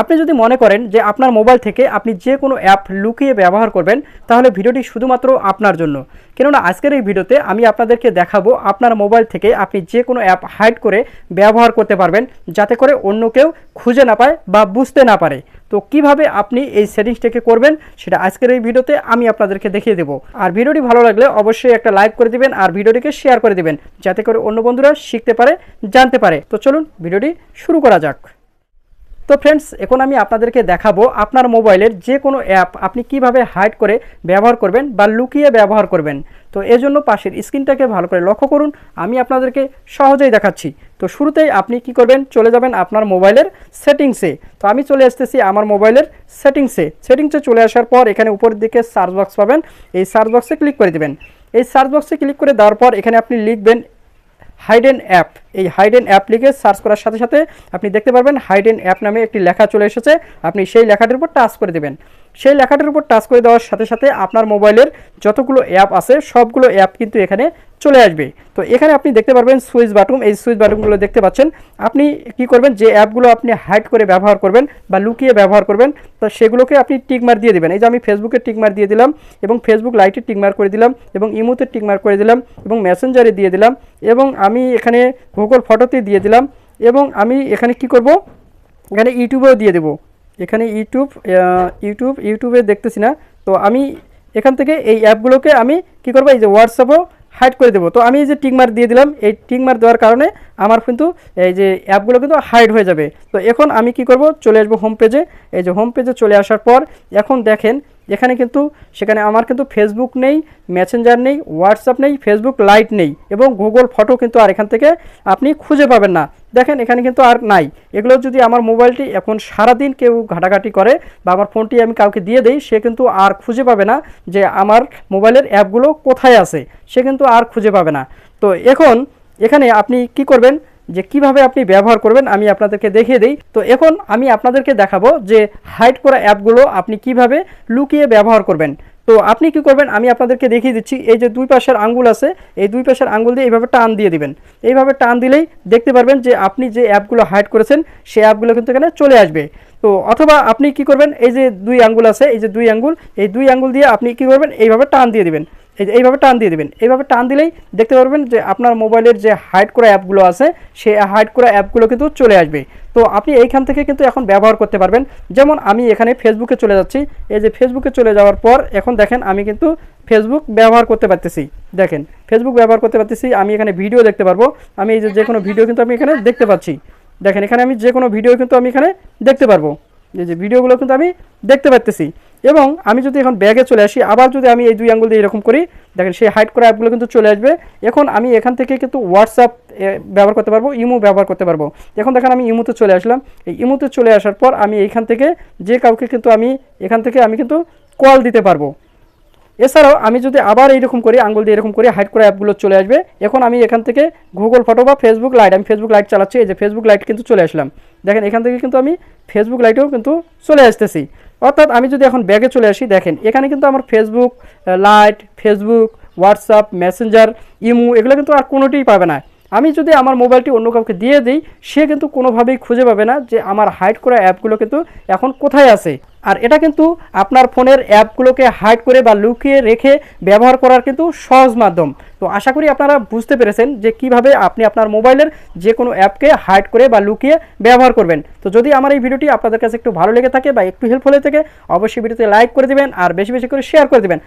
আপনি যদি মনে করেন যে আপনার মোবাইল থেকে আপনি যে কোনো অ্যাপ লুকিয়ে ব্যবহার করবেন, তাহলে ভিডিওটি শুধুমাত্র আপনার জন্য। কেননা আজকের এই ভিডিওতে আমি আপনাদেরকে দেখাবো আপনার মোবাইল থেকে আপনি যে কোনো অ্যাপ হাইড করে ব্যবহার করতে পারবেন, যাতে করে অন্য কেউ খুঁজে না পায় বা বুঝতে না পারে। তো কীভাবে আপনি এই সেটিংসটাকে করবেন, সেটা আজকের এই ভিডিওতে আমি আপনাদেরকে দেখিয়ে দেবো। আর ভিডিওটি ভালো লাগলে অবশ্যই একটা লাইক করে দিবেন আর ভিডিওটিকে শেয়ার করে দিবেন, যাতে করে অন্য বন্ধুরা শিখতে পারে, জানতে পারে। তো চলুন ভিডিওটি শুরু করা যাক। তো ফ্রেন্ডস এখন আমি আপনাদেরকে দেখাবো আপনার মোবাইলের যে কোনো অ্যাপ আপনি কীভাবে হাইড করে ব্যবহার করবেন বা লুকিয়ে ব্যবহার করবেন। তো এজন্য পাশের স্ক্রিনটাকে ভালো করে লক্ষ্য করুন, আমি আপনাদেরকে সহজেই দেখাচ্ছি। তো শুরুতেই আপনি কি করবেন, চলে যাবেন আপনার মোবাইলের সেটিংসে তো আমি চলে আসতেছি আমার মোবাইলের সেটিংসে সেটিংসে চলে আসার পর এখানে উপরের দিকে সার্চ বক্স পাবেন, এই সার্চ বক্সে ক্লিক করে দেবেন। এই সার্চ বক্সে ক্লিক করে দেওয়ার পর এখানে আপনি লিখবেন হাইডেন অ্যাপ এই হাইডেন অ্যাপ লিখে সার্চ করার সাথে সাথে আপনি দেখতে পারবেন হাইডেন অ্যাপ নামে একটি লেখা চলে এসেছে। আপনি সেই লেখাটির উপর টাচ করে দেবেন। সেই লেখাটির উপর টাচ করে দেওয়ার সাথে সাথে আপনার মোবাইলের যতগুলো অ্যাপ আছে, সবগুলো অ্যাপ কিন্তু এখানে চলে আসবে। তো এখানে আপনি দেখতে পারবেন সুইচ বাটন এই সুইচ বাটনগুলো দেখতে পাচ্ছেন। আপনি কি করবেন? যে অ্যাপগুলো আপনি হাইড করে ব্যবহার করবেন বা লুকিয়ে ব্যবহার করবেন, তো সেগুলোকে আপনি টিকমার দিয়ে দিবেন। এই যে আমি ফেসবুকে টিকমার দিয়ে দিলাম এবং ফেসবুক লাইটে টিকমার করে দিলাম এবং ইমোতে টিকমার করে দিলাম এবং মেসেঞ্জারে দিয়ে দিলাম এবং আমি এখানে গুগল ফটোতে দিয়ে দিলাম এবং আমি এখানে কি করব? এখানে ইউটিউবেও দিয়ে দেবো। এখানে ইউটিউব ইউটিউব ইউটিউবে দেখতেছি না। তো আমি এখান থেকে এই অ্যাপগুলোকে আমি কি করব? এই যে হোয়াটসঅ্যাপও হাইড করে দেবো। তো আমি এই যে টিকমার দিয়ে দিলাম, এই টিকমার দেওয়ার কারণে আমার কিন্তু এই যে অ্যাপগুলো কিন্তু হাইড হয়ে যাবে। তো এখন আমি কি করব? চলে আসব হোম পেজে এই যে হোম পেজে চলে আসার পর এখন দেখেন এখানে কিন্তু, সেখানে আমার কিন্তু ফেসবুক নেই মেসেঞ্জার নেই হোয়াটসঅ্যাপ নেই ফেসবুক লাইট নেই এবং গুগল ফটো কিন্তু আর এখান থেকে আপনি খুঁজে পাবেন না। দেখেন, এখানে কিন্তু আর নাই। এগুলো যদি আমার মোবাইলটি এখন সারাদিন কেউ ঘাটাঘাটি করে বা আমার ফোনটি আমি কাউকে দিয়ে দেই, সে কিন্তু আর খুঁজে পাবে না যে আমার মোবাইলের অ্যাপগুলো কোথায় আছে। সে কিন্তু আর খুঁজে পাবে না। তো এখন, এখানে আপনি কি করবেন? যে কীভাবে আপনি ব্যবহার করবেন আমি আপনাদেরকে দেখিয়ে দিই। তো এখন আমি আপনাদেরকে দেখাবো যে হাইড করা অ্যাপগুলো আপনি কীভাবে লুকিয়ে ব্যবহার করবেন। তো আপনি কি করবেন, আমি আপনাদেরকে দেখিয়ে দিচ্ছি, এই যে দুই পাশের আঙ্গুল আছে, এই দুই পাশের আঙ্গুল দিয়ে এইভাবে টান দিয়ে দিবেন। এইভাবে টান দিলেই দেখতে পারবেন যে আপনি যে অ্যাপগুলো হাইড করেছেন, সেই অ্যাপগুলো কিন্তু এখানে চলে আসবে। তো অথবা আপনি কি করবেন, এই যে দুই আঙ্গুল আছে, এই যে দুই আঙ্গুল, এই দুই আঙ্গুল দিয়ে আপনি কি করবেন, এইভাবে টান দিয়ে দিবেন। এই যে এইভাবে টান দিয়ে দিবেন। এইভাবে টান দিলেই দেখতে পারবেন যে আপনার মোবাইলের যে হাইড করা অ্যাপগুলো আছে, সেই হাইড করা অ্যাপগুলো কিন্তু চলে আসবে। তো আপনি এইখান থেকে কিন্তু এখন ব্যবহার করতে পারবেন। যেমন আমি এখানে ফেসবুকে চলে যাচ্ছি। এই যে ফেসবুকে চলে যাওয়ার পর এখন দেখেন আমি কিন্তু ফেসবুক ব্যবহার করতে পারতেছি। দেখেন ফেসবুক ব্যবহার করতে পারতেছি, আমি এখানে ভিডিও দেখতে পারব। আমি এই যে যে কোনো ভিডিও কিন্তু আমি এখানে দেখতে পাচ্ছি। দেখেন, এখানে আমি যে কোনো ভিডিও কিন্তু আমি এখানে দেখতে পারব। এই যে ভিডিওগুলো কিন্তু আমি দেখতে পারতেছি। এবং আমি যদি এখন ব্যাগে চলে আসি, আবার যদি আমি এই দুই আঙ্গুল দিয়ে এরকম করি, দেখেন সেই হাইড করা অ্যাপগুলো কিন্তু চলে আসবে। এখন আমি এখান থেকে কিন্তু হোয়াটসঅ্যাপ ব্যবহার করতে পারব, ইমো ব্যবহার করতে পারব। এখন দেখেন আমি ইমোতে চলে আসলাম। এই ইমোতে চলে আসার পর আমি এইখান থেকে যে কাউকে কিন্তু আমি, এখান থেকে আমি কিন্তু কল দিতে পারব। এছাড়াও আমি যদি আবার এইরকম করি, আঙ্গুল দিয়ে এরকম করি হাইড করা অ্যাপগুলো চলে আসবে। এখন আমি এখান থেকে গুগল ফটো বা ফেসবুক লাইট আমি ফেসবুক লাইট চালাচ্ছি, এই যে ফেসবুক লাইট কিন্তু চলে আসলাম। দেখেন এখান থেকে কিন্তু আমি ফেসবুক লাইটেও কিন্তু চলে আসতেছি। অর্থাৎ আমি যদি এখন ব্যাগে চলে আসি, দেখেন, এখানে কিন্তু আমার Facebook Lite Facebook WhatsApp Messenger imo এগুলো কিন্তু আর কোনোটিই পাবে না। আমি যদি আমার মোবাইলটি অন্য কাউকে দিয়ে দিই, সে কিন্তু কোনোভাবেই খুঁজে পাবে না যে আমার হাইড করা অ্যাপগুলো কিন্তু এখন কোথায় আছে। আর এটা কিন্তু আপনার ফোনের অ্যাপগুলোকে হাইড করে বা লুকিয়ে রেখে ব্যবহার করার কিন্তু সহজ মাধ্যম। তো আশা করি আপনারা বুঝতে পেরেছেন যে কীভাবে আপনি আপনার মোবাইলের যে কোনো অ্যাপকে হাইড করে বা লুকিয়ে ব্যবহার করবেন। তো যদি আমার এই ভিডিওটি আপনাদের কাছে একটু ভালো লেগে থাকে বা একটু হেল্পফুল হয়ে থাকে, অবশ্যই ভিডিওতে লাইক করে দেবেন আর বেশি বেশি করে শেয়ার করে দিবেন।